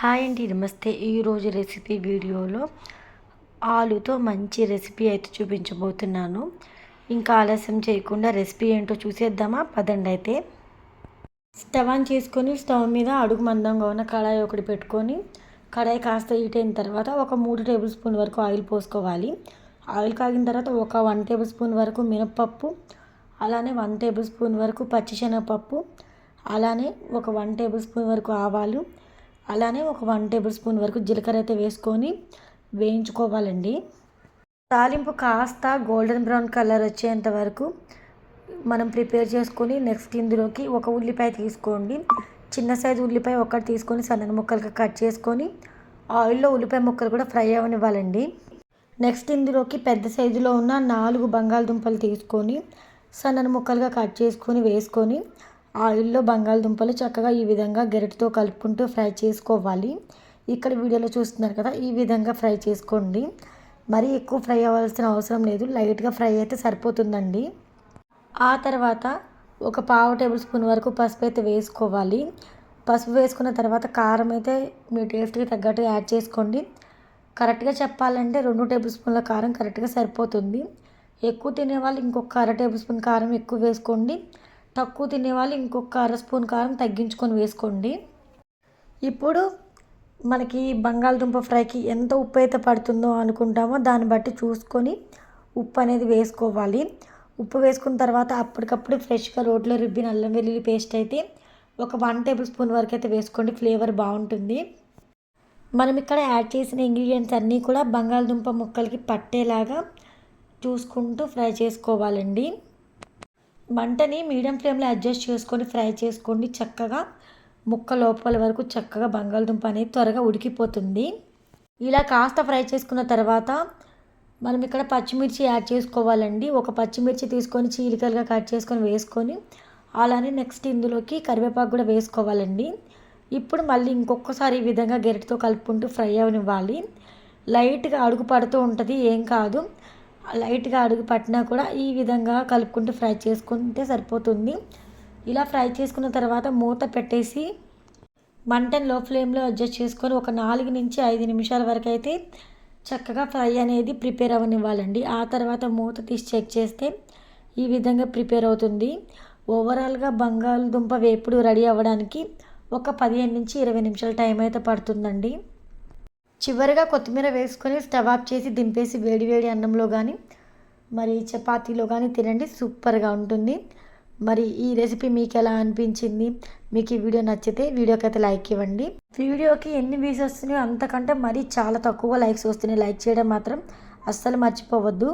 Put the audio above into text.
Hi అండి నమస్తే. ఈరోజు రెసిపీ వీడియోలో ఆలుతో మంచి రెసిపీ అయితే చూపించబోతున్నాను. ఇంకా ఆలస్యం చేయకుండా రెసిపీ ఏంటో చూసేద్దామా? పదండి అయితే. స్టవ్ ఆన్ చేసుకొని స్టవ్ మీద అడుగు మందంగా ఉన్న కడాయి ఒకటి పెట్టుకొని కడాయి కాస్త హీట్ అయిన తర్వాత ఒక మూడు టేబుల్ స్పూన్ వరకు ఆయిల్ పోసుకోవాలి. ఆయిల్ కాగిన తర్వాత ఒక వన్ టేబుల్ స్పూన్ వరకు మినప్పప్పు అలానే వన్ టేబుల్ స్పూన్ వరకు పచ్చిశనగపప్పు అలానే ఒక వన్ టేబుల్ స్పూన్ వరకు ఆవాలు అలానే ఒక వన్ టేబుల్ స్పూన్ వరకు జీలకర్ర అయితే వేసుకొని వేయించుకోవాలండి. తాలింపు కాస్త గోల్డెన్ బ్రౌన్ కలర్ వచ్చేంత వరకు మనం ప్రిపేర్ చేసుకొని నెక్స్ట్ ఇందులోకి ఒక ఉల్లిపాయ తీసుకోండి. చిన్న సైజు ఉల్లిపాయ ఒకటి తీసుకొని సన్నని ముక్కలుగా కట్ చేసుకొని ఆయిల్లో ఉల్లిపాయ ముక్కలు కూడా ఫ్రై అవనివ్వాలండి. నెక్స్ట్ ఇందులోకి పెద్ద సైజులో ఉన్న నాలుగు బంగాళదుంపలు తీసుకొని సన్నని ముక్కలుగా కట్ చేసుకొని వేసుకొని ఆయిల్లో బంగాళదుంపలు చక్కగా ఈ విధంగా గరిటతో కలుపుకుంటూ ఫ్రై చేసుకోవాలి. ఇక్కడ వీడియోలో చూస్తున్నారు కదా ఈ విధంగా ఫ్రై చేసుకోండి. మరీ ఎక్కువ ఫ్రై అవ్వాల్సిన అవసరం లేదు లైట్గా ఫ్రై అయితే సరిపోతుందండి. ఆ తర్వాత ఒక పావు టేబుల్ స్పూన్ వరకు పసుపు అయితే వేసుకోవాలి. పసుపు వేసుకున్న తర్వాత కారం అయితే మీ టేస్ట్కి తగ్గట్టుగా యాడ్ చేసుకోండి. కరెక్ట్గా చెప్పాలంటే రెండు టేబుల్ స్పూన్ల కారం కరెక్ట్గా సరిపోతుంది. ఎక్కువ తినేవాళ్ళు ఇంకొక అర టేబుల్ స్పూన్ కారం ఎక్కువ వేసుకోండి. తక్కువ తినేవాళ్ళు ఇంకొక అర స్పూన్ కారం తగ్గించుకొని వేసుకోండి. ఇప్పుడు మనకి బంగాళదుంప ఫ్రైకి ఎంత ఉప్పు అయితే పడుతుందో అనుకుంటామో దాన్ని బట్టి చూసుకొని ఉప్పు అనేది వేసుకోవాలి. ఉప్పు వేసుకున్న తర్వాత అప్పటికప్పుడు ఫ్రెష్గా రోట్లో రుబ్బిన అల్లం వెల్లుల్లి పేస్ట్ అయితే ఒక వన్ టేబుల్ స్పూన్ వరకు అయితే వేసుకోండి. ఫ్లేవర్ బాగుంటుంది. మనం ఇక్కడ యాడ్ చేసిన ఇంగ్రీడియంట్స్ అన్నీ కూడా బంగాళదుంప ముక్కలకి పట్టేలాగా చూసుకుంటూ ఫ్రై చేసుకోవాలండి. మంటని మీడియం ఫ్లేమ్లో అడ్జస్ట్ చేసుకొని ఫ్రై చేసుకోండి. చక్కగా ముక్క లోపల వరకు చక్కగా బంగాళదుంప అనేది త్వరగా ఉడికిపోతుంది. ఇలా కాస్త ఫ్రై చేసుకున్న తర్వాత మనం ఇక్కడ పచ్చిమిర్చి యాడ్ చేసుకోవాలండి. ఒక పచ్చిమిర్చి తీసుకొని చీలికలుగా కట్ చేసుకొని వేసుకొని అలానే నెక్స్ట్ ఇందులోకి కరివేపాకు కూడా వేసుకోవాలండి. ఇప్పుడు మళ్ళీ ఇంకొకసారి ఈ విధంగా గెరటితో కలుపుకుంటూ ఫ్రై అవనివ్వాలి. లైట్గా అడుగు పడుతూ ఉంటుంది ఏం కాదు. లైట్గా అడుగు పట్టినా కూడా ఈ విధంగా కలుపుకుంటూ ఫ్రై చేసుకుంటే సరిపోతుంది. ఇలా ఫ్రై చేసుకున్న తర్వాత మూత పెట్టేసి మంటను లో ఫ్లేమ్లో అడ్జస్ట్ చేసుకొని ఒక నాలుగు నుంచి ఐదు నిమిషాల వరకు అయితే చక్కగా ఫ్రై అనేది ప్రిపేర్ అవ్వనివ్వాలండి ఆ తర్వాత మూత తీసి చెక్ చేస్తే ఈ విధంగా ప్రిపేర్ అవుతుంది. ఓవరాల్గా బంగాళదుంప వేపుడు రెడీ అవ్వడానికి ఒక పదిహేను నుంచి ఇరవై నిమిషాల టైం అయితే పడుతుందండి. చివరిగా కొత్తిమీర వేసుకొని స్టవ్ ఆఫ్ చేసి దింపేసి వేడి వేడి అన్నంలో కానీ మరి చపాతీలో కానీ తినండి సూపర్గా ఉంటుంది. మరి ఈ రెసిపీ మీకు ఎలా అనిపించింది? మీకు ఈ వీడియో నచ్చితే వీడియోకి అయితే లైక్ ఇవ్వండి. వీడియోకి ఎన్ని వ్యూస్ వస్తున్నాయో అంతకంటే మరీ చాలా తక్కువ లైక్స్ వస్తున్నాయి. లైక్ చేయడం మాత్రం అస్సలు మర్చిపోవద్దు.